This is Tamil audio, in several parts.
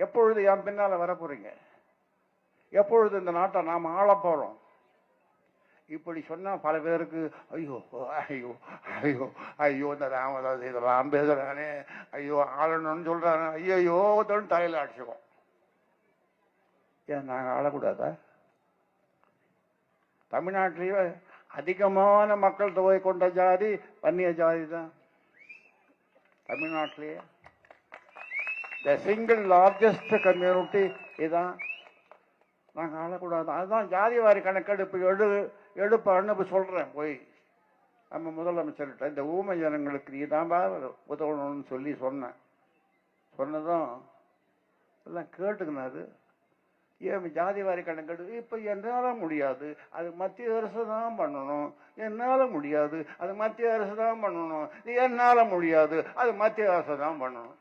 எப்பொழுது என் பின்னால் வர போறீங்க எப்பொழுது இந்த நாட்டை நாம் ஆள போகிறோம் இப்படி சொன்னால் பல பேருக்கு ஐயோ ஐயோ ஐயோ ஐயோ இந்த ராமதாஸ் இதெல்லாம் பேசுகிறானே ஐயோ ஆளணும்னு சொல்கிறானே ஐயோ தோன்னு தலையில் அடிச்சுக்கோம் ஏன் நாங்கள் ஆளக்கூடாதா? தமிழ்நாட்டிலேயே அதிகமான மக்கள் தொகை கொண்ட ஜாதி வன்னிய ஜாதி தான். தமிழ்நாட்டிலேயே த சிங்கிள் லார்ஜஸ்ட் கம்யூனிட்டி இதுதான் நாங்கள் ஆளக்கூடாது அதுதான் ஜாதி வாரி கணக்கெடுப்பு எடு எடுப்பான்னு இப்போ சொல்கிறேன் போய். நம்ம முதலமைச்சர்கிட்ட இந்த ஊமை ஜனங்களுக்கு நீ தான் உதவணும்னு சொல்லி சொன்னேன். சொன்னதும் எல்லாம் கேட்டுக்கினாரு. ஏன் ஜாதி வாரி கணக்கெடு இப்போ என்னால் முடியாது. அது மத்திய அரசு தான் பண்ணணும். என்னால் முடியாது. அது மத்திய அரசு தான் பண்ணணும். என்னால் முடியாது. அது மத்திய அரசு தான் பண்ணணும்.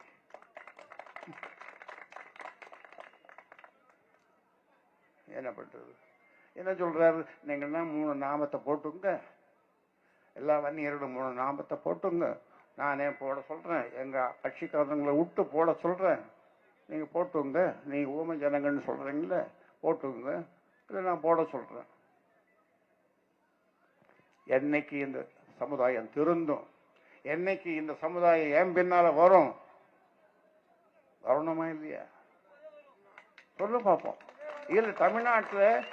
என்ன பண்ணுறது என்ன சொல்கிறாரு நீங்கன்னா மூணு நாமத்தை போட்டுங்க. எல்லா வன்னியர்களும் மூணு நாமத்தை போட்டுங்க. நானே போட சொல்கிறேன் எங்கள் கட்சிக்காரங்களை விட்டு போட சொல்கிறேன் நீங்கள் போட்டுங்க. நீங்கள் ஊமை ஜனங்கன்னு சொல்கிறீங்களே போட்டுங்க. இல்லை நான் போட சொல்கிறேன் என்னைக்கு இந்த சமுதாயம் திருந்தும் என்னைக்கு இந்த சமுதாயம் ஏன் பின்னால் வரும்? வரணுமா இல்லையா? சொல்லு பார்ப்போம் இதில் தமிழ்நாட்டில்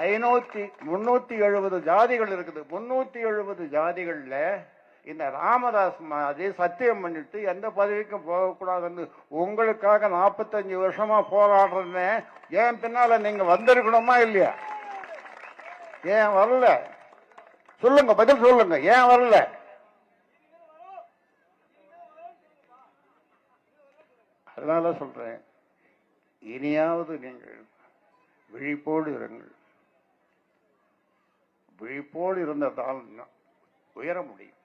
ஐநூத்தி முன்னூத்தி எழுபது ஜாதிகள் இருக்குது. முன்னூத்தி எழுபது ஜாதிகள்ல இந்த ராமதாஸ் மாதிரி சத்தியம் பண்ணிட்டு எந்த பதவிக்கும் போகக்கூடாதுன்னு உங்களுக்காக நாற்பத்தஞ்சு வருஷமா போராடுறேன் ஏன் பின்னால நீங்க வந்திருக்கணுமா இல்லையா? ஏன் வரல? சொல்லுங்க பதில் சொல்லுங்க. ஏன் வரல? அதனால சொல்றேன். இனியாவது நீங்கள் விழிப்போடு இருங்கள். விழிப்போடு இருந்ததால் உயர முடியும்.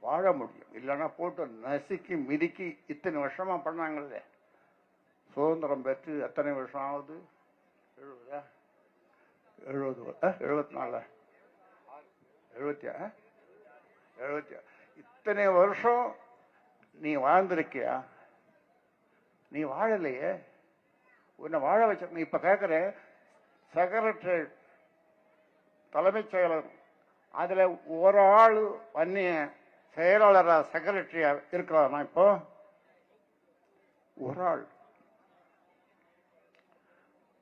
வாழ முடியும். இல்லைன்னா போட்டு நசுக்கி மிதிக்கி இத்தனை வருஷமா பண்ணாங்கல்ல? சுதந்திரம் பெற்று எத்தனை வருஷம் ஆகுது? எழுபதா? எழுபது எழுபத்தி நாலு எழுபத்தி எழுபத்தியா எழுபத்தி இத்தனை வருஷம் நீ வாழ்ந்திருக்கியா? நீ வாழலையே? உன்னை வாழ வச்ச நீ இப்ப கேட்கிற செக்ரட்டரி தலைமைச் செயலர் அதுல ஒரு ஆள் வன்னிய செயலாளரா செக்ரட்டரியாக இருக்கிறானா இப்போ? ஒரு ஆள்.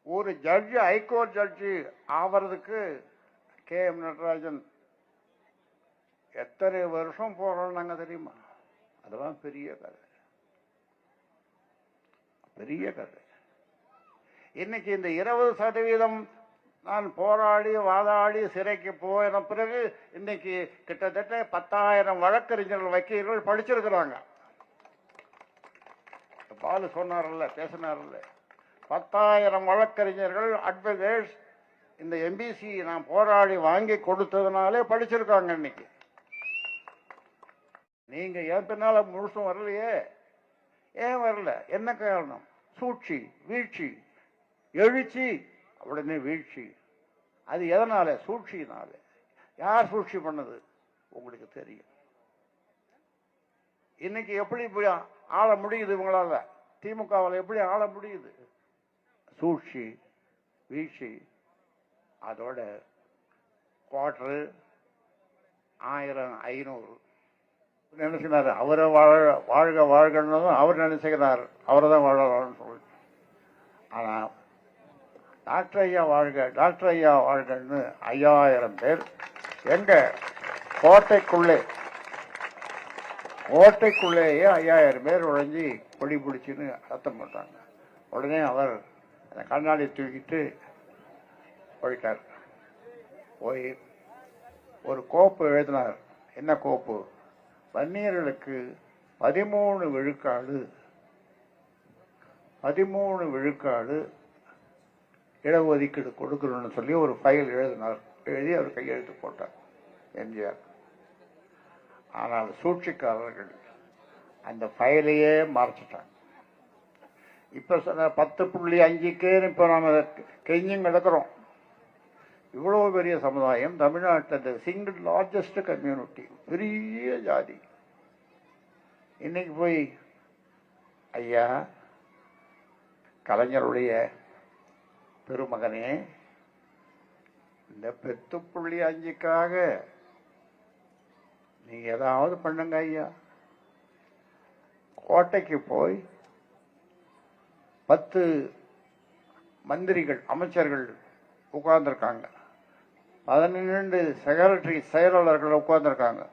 ஒரு ஜட்ஜு ஹைகோர்ட் ஜட்ஜு ஆவறதுக்கு கே. எம். நடராஜன் எத்தனை வருஷம் போராடினாங்க தெரியுமா? அதெல்லாம் பெரிய கதை. பெரிய கதை. இன்னைக்கு இந்த இருபது சதவீதம் நான் போராடி வாதாடி சிறைக்கு போயின பிறகு இன்னைக்கு கிட்டத்தட்ட பத்தாயிரம் வழக்கறிஞர்கள் வக்கீல்கள் படிச்சிருக்கிறாங்க. பாலு சொன்னார்ல பேசினார்ல. பத்தாயிரம் வழக்கறிஞர்கள் அட்வொகேட்ஸ் இந்த எம்பிசி நான் போராடி வாங்கி கொடுத்ததுனாலே படிச்சிருக்காங்க இன்னைக்கு. நீங்க என் பின்னால முழுசும் வரலையே? ஏன் வரல? என்ன காரணம்? சூழ்ச்சி வீழ்ச்சி. எழுச்சி உடனே வீழ்ச்சி. அது எதனால? சூழ்ச்சியினால. யார் சூழ்ச்சி பண்ணது? உங்களுக்கு தெரியும். இன்னைக்கு எப்படி போய் ஆள முடியுது இவங்களால? திமுகவால் எப்படி ஆள முடியுது? சூழ்ச்சி வீழ்ச்சி. அதோட குவார்டரு ஆயிரம் ஐநூறு. நினைச்சினார்? அவரை வாழ வாழ்க வாழ்கன்னு அவர் நினைச்சுக்கிறார். அவரை தான் வாழலாம்னு சொல்லி ஆனால் டாக்டர் ஐயா வாழ்க டாக்டர் ஐயா வாழ்கன்னு ஐயாயிரம் பேர். எங்க? கோட்டைக்குள்ளே. கோட்டைக்குள்ளேயே ஐயாயிரம் பேர் உழைஞ்சி கொடி பிடிச்சின்னு சத்தம் போட்டாங்க உடனே அவர் அந்த கண்ணாடி தூக்கிட்டு போயிட்டார். போய் ஒரு கோப்பு எழுதினார். என்ன கோப்பு? வன்னியர்களுக்கு பதிமூணு விழுக்காடு பதிமூணு விழுக்காடு இடஒதுக்கீடு கொடுக்கணும்னு சொல்லி ஒரு ஃபைல் எழுதினார். எழுதி அவர் கையெழுத்து போட்டார். எம்ஜிஆர். ஆனால் சூழ்ச்சிக்காரர்கள் அந்த ஃபைலையே மறைச்சிட்டாங்க. இப்போ சொன்ன பத்து புள்ளி அஞ்சுக்கே இப்போ நாம் கெஞ்சும் கிடக்கிறோம். இவ்வளோ பெரிய சமுதாயம் தமிழ்நாட்டில் சிங்கிள் லார்ஜஸ்ட் கம்யூனிட்டி பெரிய ஜாதி. இன்னைக்கு போய் ஐயா கலைஞருடைய பெருமகனே இந்த பெத்து புள்ளி அஞ்சுக்காக நீங்க ஏதாவது பண்ணுங்க ஐயா. கோட்டைக்கு போய் பத்து மந்திரிகள் அமைச்சர்கள் உட்கார்ந்துருக்காங்க. பதினெண்டு செக்ரட்டரி செயலாளர்கள் உட்கார்ந்துருக்காங்க.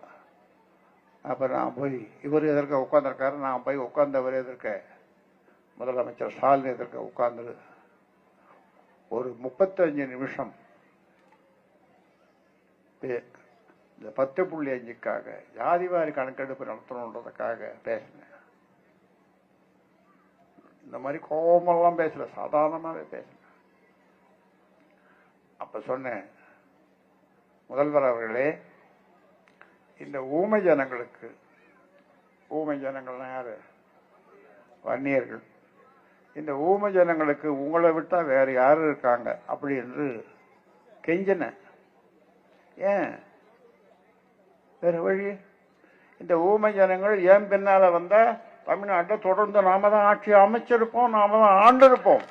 அப்போ நான் போய் இவர் எதற்க உட்காந்துருக்காரு நான் போய் உட்கார்ந்தவர் எதற்க? முதலமைச்சர் ஸ்டாலின் எதற்க உட்கார்ந்து ஒரு முப்பத்தஞ்சு நிமிஷம். பே- இந்த பத்து புள்ளி அஞ்சுக்காக ஜாதிவாரி கணக்கெடுப்பு நடத்தணுன்றதுக்காக பேசினேன். இந்த மாதிரி கோபமெல்லாம் பேசல சாதாரணமாகவே பேசினேன் அப்ப சொன்னேன் முதல்வர் அவர்களே இந்த ஊமை ஜனங்களுக்கு ஊமை ஜனங்கள்லாம் யாரு? வன்னியர்கள். இந்த ஊமை ஜனங்களுக்கு உங்களை விட்டா வேற யாரு இருக்காங்க? அப்படி என்று கெஞ்சினேன் ஏன்? வேற வழி? இந்த ஊமை ஜனங்கள் ஏன் பின்னால வந்தா? தமிழ்நாட்டை தொடர்ந்து நாம தான் ஆட்சி அமைச்சிருப்போம் நாம தான் ஆண்டிருப்போம்.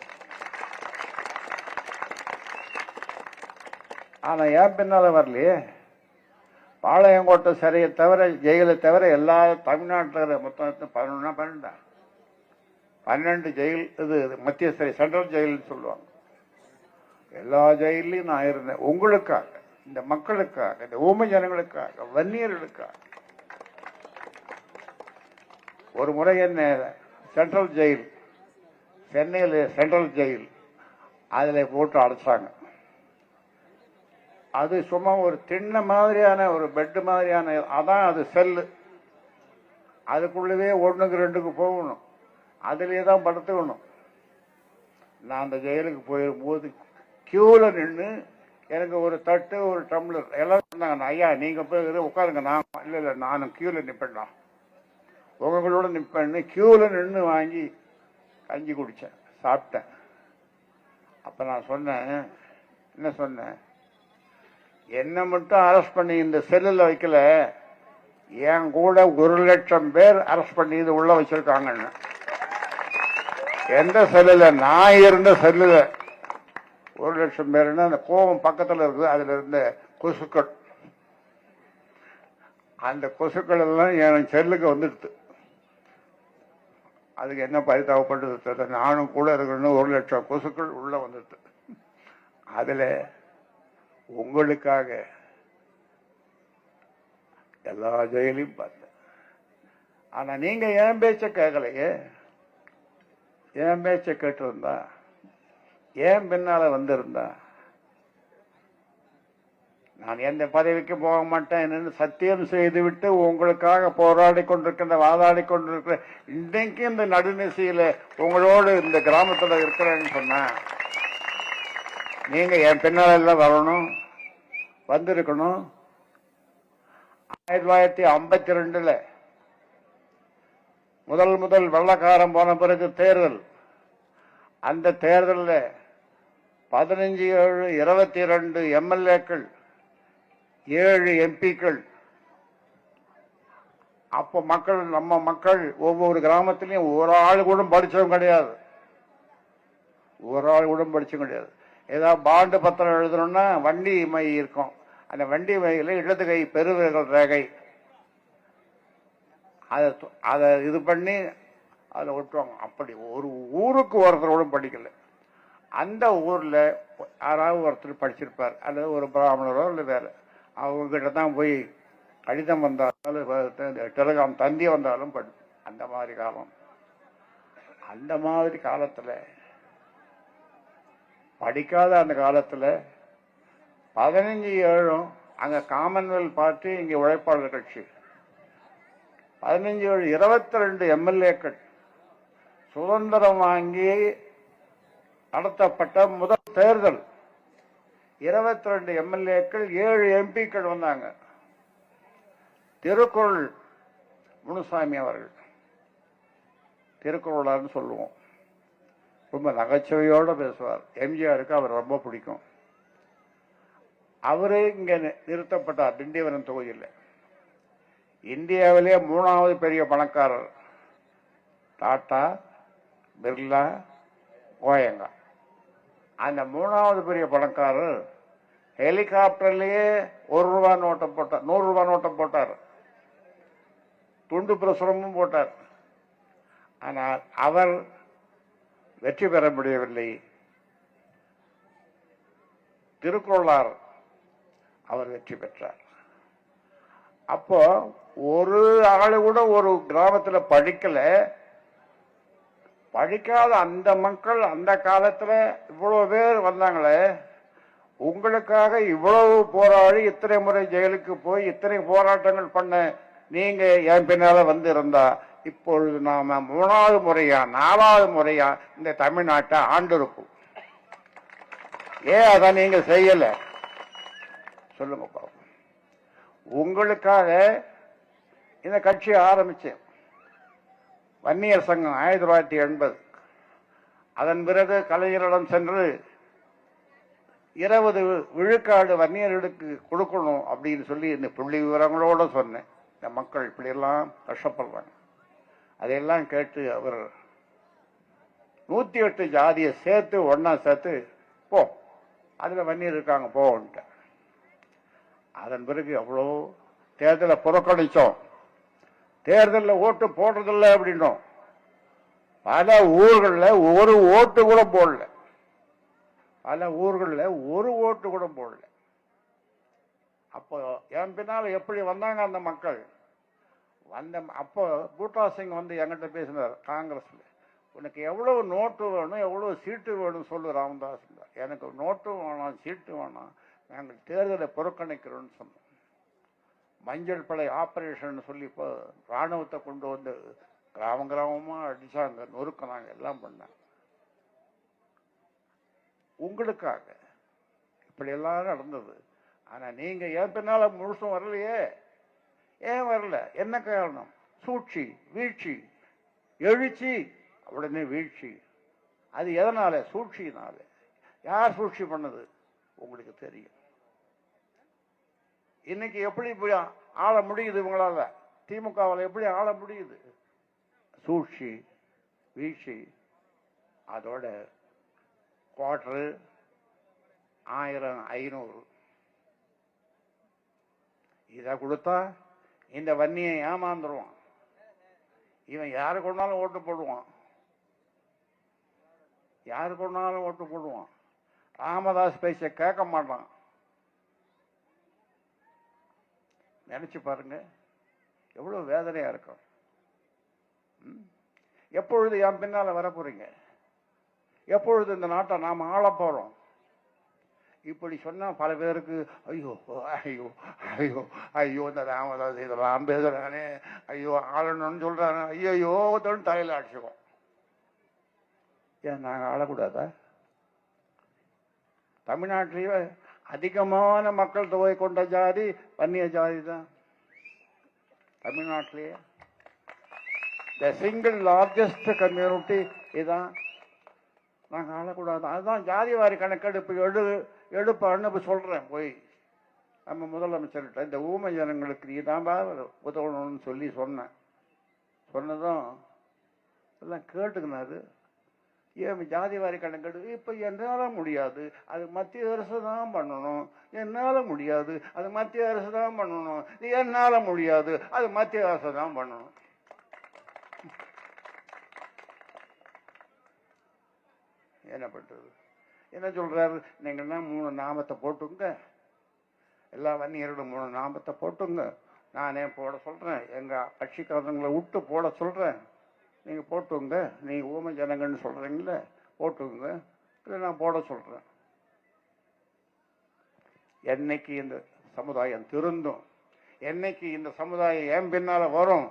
ஆனா ஏன் பின்னால வரலையே? பாளையங்கோட்டை சிறையை தவிர ஜெயிலை தவிர எல்லா தமிழ்நாட்டில் இருக்கிற மொத்தம் பதினொன்னா பன்னெண்டா? பன்னெண்டு ஜெயில் இது இது மத்திய சிறை சென்ட்ரல் ஜெயில்னு சொல்லுவாங்க. எல்லா ஜெயிலையும் நான் இருந்தேன். உங்களுக்காக இந்த மக்களுக்காக இந்த ஊமை ஜனங்களுக்காக வன்னியர்களுக்காக. ஒரு முறை என்ன சென்ட்ரல் ஜெயில் சென்னையில் சென்ட்ரல் ஜெயில் அதில் போட்டு அடைச்சாங்க. அது சும்மா ஒரு திண்ண மாதிரியான ஒரு பெட்டு மாதிரியான அதான் அது செல்லு. அதுக்குள்ளவே ஒன்றுக்கு ரெண்டுக்கு போகணும். அதிலே தான் படுத்துக்கணும். நான் அந்த ஜெயிலுக்கு போயிருக்கும்போது கியூவில் நின்று எனக்கு ஒரு தட்டு ஒரு டம்ளர் எல்லாம் சொன்னாங்க ஐயா நீங்கள் போய் உட்காருங்க. நான் இல்லை இல்லை நானும் கியூவில் நிப்பேன்டா. உங்களோட நிற்பேன்னு கியூவில் நின்று வாங்கி கஞ்சி குடித்தேன் சாப்பிட்டேன். அப்போ நான் சொன்னேன் என்ன சொன்னேன்? என்னை மட்டும் அரெஸ்ட் பண்ணி இந்த செல்லில் வைக்கல. என் கூட ஒரு லட்சம் பேர் அரெஸ்ட் பண்ணி இது உள்ளே வச்சிருக்காங்கன்னு. எந்த செல்லுல? நான் இருந்த செல்லுல. ஒரு லட்சம் பேருன்னா அந்த கோவம் பக்கத்துல இருக்குது. அதுல இருந்த கொசுக்கள். அந்த கொசுக்கள் எல்லாம் என் செல்லுக்கு வந்துடுது. அதுக்கு என்ன பரிதாபப்பட்டது நானும் கூட இருக்கணும் ஒரு லட்சம் கொசுக்கள் உள்ள வந்துடுது. அதுல உங்களுக்காக எல்லா ஜெயிலையும் பார்த்தேன். ஆனா நீங்க ஏன் பேச்ச கேட்கலையே என் பேச்ச கேட்டிருந்தா ஏன் பின்னால வந்திருந்தா நான் எந்த பதவிக்கு போக மாட்டேன் சத்தியம் செய்துவிட்டு உங்களுக்காக போராடி கொண்டிருக்கின்ற வாதாடி கொண்டிருக்கிற இன்றைக்கு இந்த நடுநிசையில உங்களோடு இந்த கிராமத்துல இருக்கிறேன்னு சொன்ன நீங்க என் பின்னால எல்லாம் வரணும் வந்திருக்கணும். ஆயிரத்தி தொள்ளாயிரத்தி ஐம்பத்தி ரெண்டுல முதல் முதல் வெள்ளக்காரம் போன பிறகு தேர்தல். அந்த தேர்தலில் பதினஞ்சு ஏழு இருபத்தி ரெண்டு எம்எல்ஏக்கள் ஏழு எம்பிக்கள். அப்போ மக்கள் நம்ம மக்கள் ஒவ்வொரு கிராமத்திலையும் ஒரு ஆள் கூட படிச்சவங்க கிடையாது. ஒரு ஆள் கூட படிச்சவங்க கிடையாது. ஏதாவது பாண்டு பத்திரம் எழுதணும்னா வண்டி மை இருக்கும். அந்த வண்டி மையில இடது கை பெருவிரல் ரேகை. அதை து- அதை இது பண்ணி அதில் ஒட்டுவாங்க. அப்படி ஒரு ஊருக்கு ஒருத்தர் கூட படிக்கல. அந்த ஊரில் யாராவது ஒருத்தர் படிச்சிருப்பார். அல்லது ஒரு பிராமணரோ இல்லை வேறு. அவங்ககிட்ட தான் போய் கடிதம் வந்தாலும் டெலிகிராம் தந்தி வந்தாலும் படி. அந்த மாதிரி காலம். அந்த மாதிரி காலத்தில் படிக்காத அந்த காலத்தில் பதினஞ்சு ஏழும் அங்கே காமன்வெல்த் பார்ட்டி இங்கே உழைப்பாளர் கட்சி. பதினஞ்சு ஏழு இருபத்தி ரெண்டு எம்எல்ஏக்கள் சுதந்திரம் வாங்கி நடத்தப்பட்ட முதல் தேர்தல். இருபத்தி ரெண்டு எம்எல்ஏக்கள் ஏழு எம்பிக்கள் வந்தாங்க. திருக்குறள் முனுசாமி அவர்கள். திருக்குறளார்னு சொல்லுவோம். ரொம்ப நகைச்சுவையோடு பேசுவார். எம்ஜிஆருக்கு அவர் ரொம்ப பிடிக்கும். அவரே இங்கே நிறுத்தப்பட்டார் திண்டிவனம் தொகுதியில். இந்தியாவிலே மூணாவது பெரிய பணக்காரர். டாட்டா பிர்லா கோயங்கா. அந்த மூணாவது பெரிய பணக்காரர் ஹெலிகாப்டர்லேயே ஒரு ரூபா நோட்டை போட்டார் நூறு ரூபா நோட்டை போட்டார். துண்டு பிரசுரமும் போட்டார். ஆனால் அவர் வெற்றி பெற முடியவில்லை. திருக்குறளார் அவர் வெற்றி பெற்றார். அப்போ ஒரு ஆளு கூட ஒரு கிராமத்துல படிக்கல. படிக்காத அந்த மக்கள் அந்த காலத்துல இவ்வளவு பேர் வந்தாங்களே. உங்களுக்காக இவ்வளவு போராடி இத்தனை முறை ஜெயிலுக்கு போய் இத்தனை போராட்டங்கள் பண்ண நீங்க என் பின்னால வந்து இருந்தா இப்பொழுது நாம மூணாவது முறையா நாலாவது முறையா இந்த தமிழ்நாட்டை ஆண்டிருக்கும் ஏன் அதை நீங்க செய்யல? சொல்லுங்க பாப்போம் உங்களுக்காக இந்த கட்சியை ஆரம்பிச்சேன் வன்னியர் சங்கம் ஆயிரத்தி தொள்ளாயிரத்தி எண்பது. அதன் பிறகு கலைஞரிடம் சென்று இருபது விழுக்காடு வன்னியர்களுக்கு கொடுக்கணும் அப்படின்னு சொல்லி இந்த புள்ளி விவரங்களோட சொன்னேன். இந்த மக்கள் இப்படியெல்லாம் கஷ்டப்படுறாங்க. அதையெல்லாம் கேட்டு அவர் நூற்றி எட்டு ஜாதியை சேர்த்து ஒன்றா சேர்த்து போ அதில் வன்னியர் இருக்காங்க போன்ட்டு அதன் பிறகு எவ்வளோ தேர்தலை புறக்கணித்தோம். தேர்தலில் ஓட்டு போடுறதில்ல அப்படின்னோம். பல ஊர்களில் ஒரு ஓட்டு கூட போடல. பல ஊர்களில் ஒரு ஓட்டு கூட போடல. அப்போ என் பின்னால் எப்படி வந்தாங்க அந்த மக்கள்? வந்த அப்போ பூட்டா சிங் வந்து என்கிட்ட பேசினார் காங்கிரஸில். உனக்கு எவ்வளோ நோட்டு வேணும் எவ்வளோ சீட்டு வேணும் சொல்லு ராமதாஸ். எனக்கு நோட்டு வேணாம் சீட்டு வேணாம். நாங்கள் தேர்தலை புறக்கணிக்கிறோம்னு சொன்னோம். மஞ்சள் படை ஆப்ரேஷன் சொல்லி இப்போ ராணுவத்தை கொண்டு வந்து கிராம கிராமமாக அடிச்சாங்க நொறுக்கினாங்க எல்லாம் பண்ணாங்க. உங்களுக்காக இப்படி எல்லாம் நடந்தது. ஆனால் நீங்கள் ஏன் பின்னால் முழுசும் வரலையே? ஏன் வரல? என்ன காரணம்? சூழ்ச்சி வீழ்ச்சி எழுச்சி உடனே வீழ்ச்சி. அது எதனால? சூழ்ச்சியினால. யார் சூழ்ச்சி பண்ணது? உங்களுக்கு தெரியும். இன்னைக்கு எப்படி ஆள முடியுது இவங்களால? திமுகவில் எப்படி ஆள முடியுது? சூழ்ச்சி வீழ்ச்சி அதோட குவார்டரு ஆயிரம் ஐநூறு. இதை கொடுத்தா இந்த வன்னியை ஏமாந்துருவான். இவன் யாரு கொண்டாலும் ஓட்டு போடுவான். யாரு கொண்டாலும் ஓட்டு போடுவான். ராமதாஸ் பேச்ச கேட்க மாட்டான். நினைச்சு பாருங்க. எவ்வளவு வேதனையா இருக்கும். ம்? எப்பொழுது என் பின்னால வர எப்பொழுது இந்த நாட்டை நாம் ஆள போறோம்? இப்படி சொன்னா பல பேருக்கு ஐயோ ஐயோ ஐயோ ஐயோ இந்த ராமதாஸ் இதெல்லாம் பேசுறானே ஐயோ ஆளணும்னு சொல்றானே ஐயோ ஐயோ தலையில அடிச்சுக்கோம் ஏன் நாங்க ஆளக்கூடாதா? தமிழ்நாட்டிலேயே அதிகமான மக்கள் தொகை கொண்ட ஜாதி வன்னிய ஜாதி தான். தமிழ்நாட்டிலேயே. த சிங்கிள் லார்ஜஸ்ட் கம்யூனிட்டி இதுதான் நாங்கள் ஆளக்கூடாது அதுதான் ஜாதி வாரி கணக்கெடுப்பு எடு எடுப்பான்னு இப்போ சொல்கிறேன் போய். நம்ம முதலமைச்சர்கிட்ட இந்த ஊமை ஜனங்களுக்கு நீ தான் உதவணும்னு சொல்லி சொன்னேன். சொன்னதும் எல்லாம் கேட்டுக்கினாரு. ஏன் ஜாதி வாரி கணக்கெடு இப்ப என்னால முடியாது. அது மத்திய அரசு தான் பண்ணணும். என்னால முடியாது. அது மத்திய அரசு தான் பண்ணணும். என்னால முடியாது. அது மத்திய அரசு தான் பண்ணணும். என்ன பண்றது? என்ன சொல்றாரு? நீங்கன்னா மூணு நாமத்தை போட்டுங்க. எல்லா வன்னியர்களும் மூணு நாமத்தை போட்டுங்க. நானே போட சொல்றேன். எங்க கட்சிக்காரங்களை விட்டு போட சொல்றேன். நீங்கள் போட்டுங்க நீங்கள் ஊமை ஜனங்கன்னு சொல்றீங்களே போட்டுங்க இல்லை நான் போட சொல்கிறேன் என்னைக்கு இந்த சமுதாயம் திருந்தும் என்னைக்கு இந்த சமுதாயம் என் பின்னால் வரும்?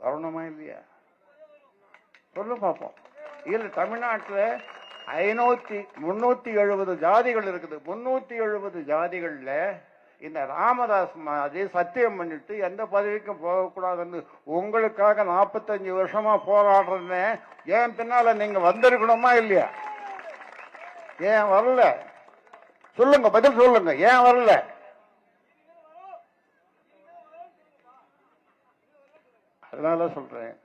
வரணுமா இல்லையா? சொல்லு பார்ப்போம் இல்ல தமிழ்நாட்டில் ஐநூற்றி முந்நூற்றி எழுபது ஜாதிகள் இருக்குது. முந்நூற்றி எழுபது ஜாதிகளில் இந்த ராமதாஸ் மாதிரி சத்தியம் பண்ணிட்டு எந்த பதவிக்கும் போகக்கூடாதுன்னு உங்களுக்காக நாற்பத்தஞ்சு வருஷமா போராடுறேன்னு ஏன் பின்னால நீங்க வந்திருக்கணுமா இல்லையா? ஏன் வரல? சொல்லுங்க பதில் சொல்லுங்க. ஏன் வரல? அதனால சொல்றேன்.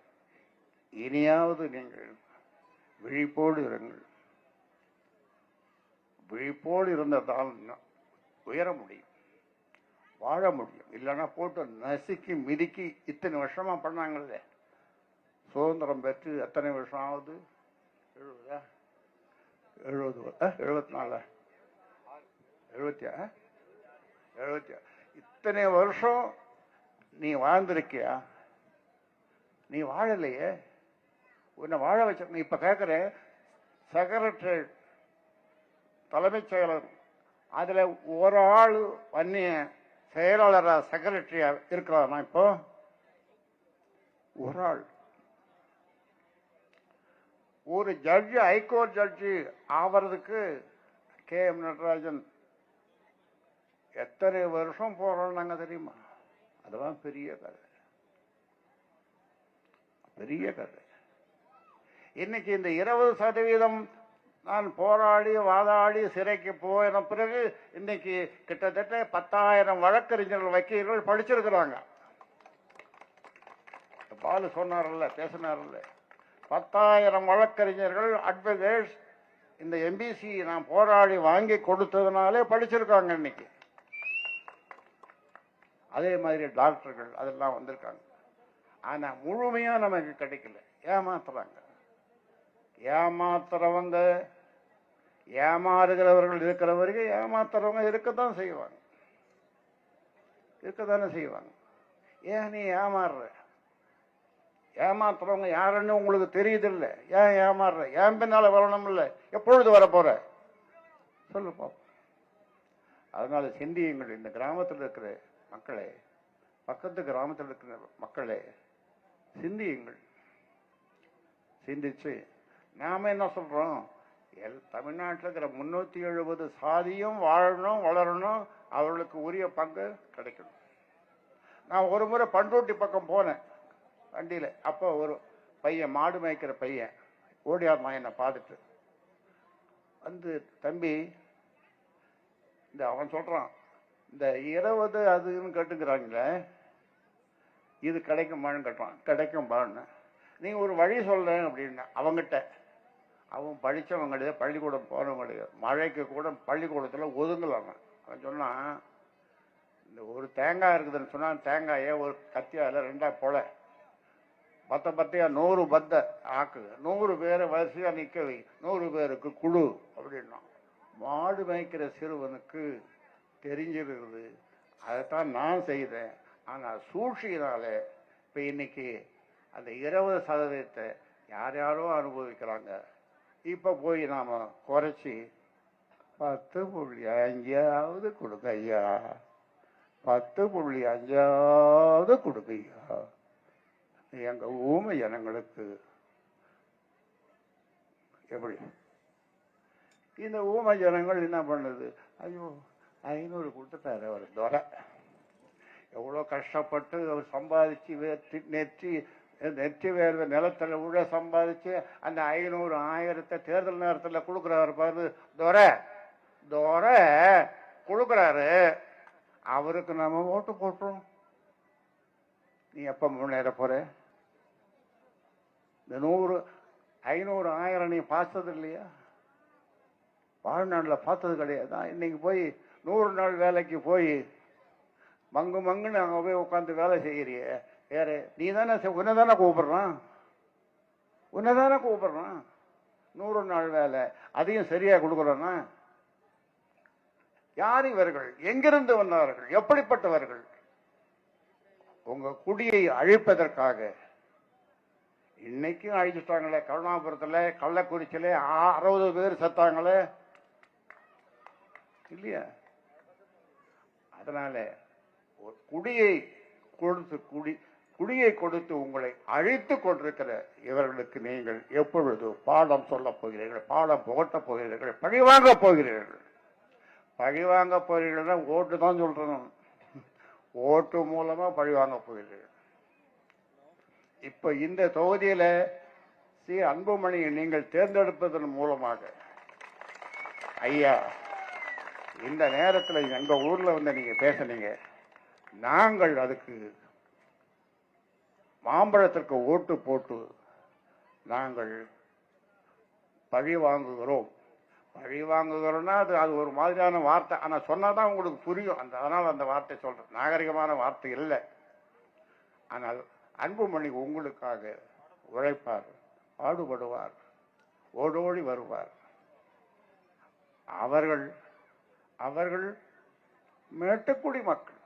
இனியாவது நீங்கள் விழிப்போடு இருங்கள். விழிப்போடு இருந்ததால் உயர முடியும். வாழ முடியும். இல்லைன்னா போட்டு நசுக்கி மிதிக்கி இத்தனை வருஷமா பண்ணாங்கல்ல? சுதந்திரம் பெற்று எத்தனை வருஷம் ஆகுது? எழுபதா? எழுபது எழுபத்தி நாலு எழுபத்தி எழுபத்தி இத்தனை வருஷம் நீ வாழ்ந்திருக்கியா? நீ வாழலையே? உன்னை வாழ வச்ச நீ இப்ப கேட்குற செக்ரட்டரி தலைமைச் செயலர் அதுல ஒரு ஆள் வன்னிய செயலாளரா செக்ரட்டரியா இருக்கிறானா இப்போ? ஒரு ஆள். ஒரு ஜட்ஜு ஹைகோர்ட் ஜட்ஜு ஆவறதுக்கு கே. எம். நடராஜன் எத்தனை வருஷம் போராடினாங்க தெரியுமா? அதெல்லாம் பெரிய கதை. பெரிய கதை. இன்னைக்கு இந்த இருபது சதவீதம் நான் போராடி வாதாடி சிறைக்கு போயின பிறகு இன்னைக்கு கிட்டத்தட்ட பத்தாயிரம் வழக்கறிஞர்கள் வக்கீல்கள் படிச்சிருக்கிறாங்க. பாலு சொன்னார்ல பேசினார்ல. பத்தாயிரம் வழக்கறிஞர்கள் அட்வொகேட்ஸ் இந்த எம்பிசி நான் போராடி வாங்கி கொடுத்ததுனாலே படிச்சிருக்காங்க இன்னைக்கு. அதே மாதிரி டாக்டர்கள் அதெல்லாம் வந்திருக்காங்க. ஆனா முழுமையா நமக்கு கிடைக்கல. ஏமாத்துறாங்க. ஏமாத்துறவங்க ஏமாறுகிறவர்கள் இருக்கிற வரைக்கும் ஏமாத்துறவங்க இருக்கத்தான் செய்வாங்க. இருக்கத்தானே செய்வாங்க. ஏன் நீ ஏமாறுற? ஏமாத்துறவங்க யாருன்னு உங்களுக்கு தெரியுதில்ல. ஏன் ஏமாறுற? ஏன் பின்னால வரணும் இல்லை எப்பொழுது வரப்போற? சொல்லு பாப்போம். அதனால சிந்தியுங்கள் இந்த கிராமத்தில் இருக்கிற மக்களே பக்கத்து கிராமத்தில் இருக்கிற மக்களே சிந்தியுங்கள். சிந்திச்சு நாம என்ன சொல்றோம்? எல் தமிழ்நாட்டில் இருக்கிற முந்நூற்றி எழுபது சாதியும் வாழணும் வளரணும் அவர்களுக்கு உரிய பங்கு கிடைக்கணும். நான் ஒரு முறை பண்ருட்டி பக்கம் போனேன் வண்டியில். அப்போ ஒரு பையன் மாடு மேய்க்கிற பையன் ஓடியாமா என்னை பார்த்துட்டு. வந்து தம்பி இந்த அவன் சொல்கிறான் இந்த இருபது அதுன்னு கேட்டுக்கிறாங்களே இது கிடைக்குமான்னு கேட்டான். கிடைக்கும்பான்னு நீங்கள் ஒரு வழி சொல்கிறேன் அப்படின்னா அவங்ககிட்ட அவன் படித்தவன் கிடையாது பள்ளிக்கூடம் போனவன் கிடையாது மழைக்கு கூட பள்ளிக்கூடத்தில் ஒதுங்கலாம் அவன். சொன்னான் இந்த ஒரு தேங்காய் இருக்குதுன்னு சொன்னால் தேங்காயை ஒரு கத்தியால் ரெண்டாக போல. பத்த பத்தையா நூறு பத்த ஆக்கு நூறு பேரை வரிசையாக நிற்க வை. நூறு பேருக்கு குழு அப்படின்னா மாடு மேய்க்கிற சிறுவனுக்கு தெரிஞ்சிருக்குது. அதைத்தான் நான் செய்தேன். ஆனால் சூழ்ச்சியினால இப்போ இன்னைக்கு அந்த இருபது சதவீதத்தை யார் யாரோ அனுபவிக்கிறாங்க. இப்ப போய் நாம குறைச்சி பத்து புள்ளி அஞ்சாவது கொடுங்க ஐயா பத்து புள்ளி அஞ்சாவது கொடுங்க ஐயா எங்க ஊமை ஜனங்களுக்கு எப்படி? இந்த ஊமை ஜனங்கள் என்ன பண்ணுது? ஐயோ ஐநூறு கொடுத்துட்டாரு அவர் துறை எவ்வளோ கஷ்டப்பட்டு அவர் சம்பாதிச்சு வேற்றி நெற்றி நெற்றி வேர்வை நிலத்தில் உள்ள சம்பாதிச்சு அந்த ஐநூறு ஆயிரத்தை தேர்தல் நேரத்தில் கொடுக்குறாரு பாரு. துரை துரை கொடுக்குறாரு. அவருக்கு நம்ம ஓட்டு போட்டுரும் நீ எப்ப முன்னேற போற? இந்த நூறு ஐநூறு ஆயிரம் நீ பார்த்தது இல்லையா? வாழ்நாளில் பார்த்தது கிடையாது? இன்னைக்கு போய் நூறு நாள் வேலைக்கு போய் மங்கு மங்குன்னு அங்கே போய் உட்காந்து வேலை செய்கிறிய வேற நீ தானே உன்னை தானே கூப்பிடுறான்? உன்னை தானே கூப்பிடுறான்? நூறு நாள் வேலை. அதையும் சரியா கொடுக்குறோன்னா யார் இவர்கள்? எங்கிருந்து வந்தார்கள்? எப்படிப்பட்டவர்கள்? உங்க குடியை அழிப்பதற்காக. இன்னைக்கும் அழிச்சுட்டாங்களே கருணாபுரத்துல கள்ளக்குறிச்சியில அறுபது பேர் செத்தாங்களே. இல்லையா? அதனால ஒரு குடியை கொடுத்து குடி குடியை கொடுத்து உங்களை அழித்து கொண்டிருக்கிற இவர்களுக்கு நீங்கள் எப்பொழுது பாடம் சொல்லப் போகிறீர்கள்? பாடம் புகட்டப் போகிறீர்கள்? பழிவாங்க போகிறீர்கள். பழிவாங்க போகிறீர்கள் ஓட்டு தான் சொல்றேன் ஓட்டு மூலமா பழிவாங்க போகிறீர்கள். இப்ப இந்த தொகுதியில சி. அன்புமணியை நீங்கள் தேர்ந்தெடுப்பதன் மூலமாக ஐயா இந்த நேரத்தில் எங்க ஊர்ல வந்து நீங்க பேசுனீங்க. நாங்கள் அதுக்கு மாம்பழத்திற்கு ஓட்டு போட்டு நாங்கள் பழி வாங்குகிறோம். பழி வாங்குகிறோம்னா அது அது ஒரு மாதிரியான வார்த்தை. ஆனால் சொன்னால் தான் உங்களுக்கு புரியும். அந்த அதனால் அந்த வார்த்தை சொல்கிறேன் நாகரிகமான வார்த்தை இல்லை. ஆனால் அன்புமணி உங்களுக்காக உழைப்பார் பாடுபடுவார் ஓடோடி வருவார். அவர்கள் அவர்கள் மேட்டுக்குடி மக்கள்.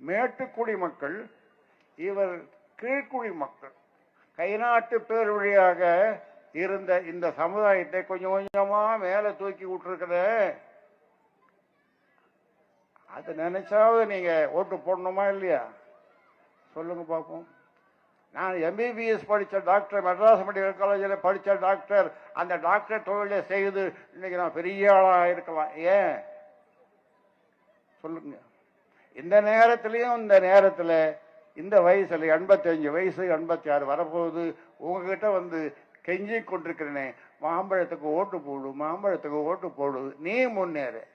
மேட்டுக்குடி மக்கள் இவர் கீழ்க்குடி மக்கள். கைநாட்டு பேர் வழியாக இருந்த இந்த சமுதாயத்தை கொஞ்சம் கொஞ்சமா மேல தூக்கி விட்டுருக்குற அது நினைச்சாவது நீங்க ஓட்டு போடணுமா இல்லையா? சொல்லுங்க பார்ப்போம் நான் எம்பிபிஎஸ் படித்த டாக்டர் மெட்ராஸ் மெடிக்கல் காலேஜில் படித்த டாக்டர். அந்த டாக்டர் தொழிலை செய்து இன்னைக்கு நான் பெரிய ஆளாக இருக்கலாம். ஏன்? சொல்லுங்க. இந்த நேரத்திலையும் இந்த நேரத்தில் இந்த வயசுல எண்பத்தஞ்சு வயசு எண்பத்தி ஆறு வரப்போகுது. உங்ககிட்ட வந்து கெஞ்சி கொண்டிருக்கிறேனே. மாம்பழத்துக்கு ஓட்டு போடு மாம்பழத்துக்கு ஓட்டு போடு. நீ முன்னேறு.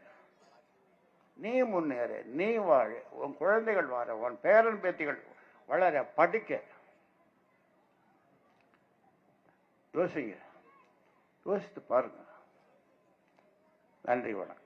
நீ முன்னேறு. நீ வாழ. உன் குழந்தைகள் வாழ. உன் பேரன் பேத்திகள் வளர படிக்க. யோசிங்க. யோசித்து பாருங்க. நன்றி வணக்கம்.